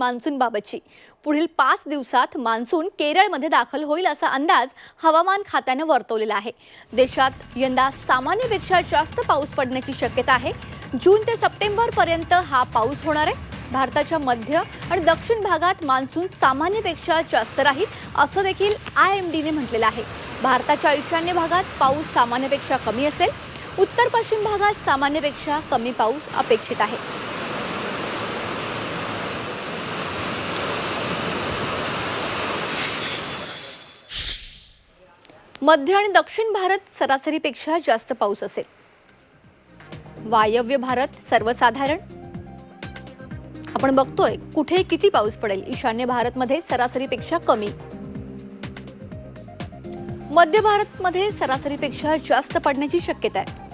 Monsoon बाबतची. पुढील पाच दिवसात मान्सून केरळमध्ये दाखल होईल असा अंदाज हवामान खात्यानं वर्तवलेला आहे. देशात यंदा सामान्यपेक्षा जास्त पाऊस पडण्याची शक्यता आहे. जून ते सप्टेंबर पर्यंत हा पाऊस होणार आहे. भारताच्या मध्य आणि दक्षिण भागात मान्सून सामान्यपेक्षा जास्त राहील असं देखील आय एम डीने म्हटलेलं आहे. भारताच्या ईशान्य भागात पाऊस सामान्यपेक्षा कमी असेल. उत्तर पश्चिम भागात सामान्यपेक्षा कमी पाऊस अपेक्षित आहे. मध्य आणि दक्षिण भारत सरासरीपेक्षा जास्त पाऊस असेल. वायव्य भारत सर्वसाधारण. आपण बघतोय कुठे किती पाऊस पडेल? ईशान्य भारतमध्ये सरासरीपेक्षा कमी. मध्य भारतमध्ये सरासरीपेक्षा जास्त पडण्याची शक्यता आहे.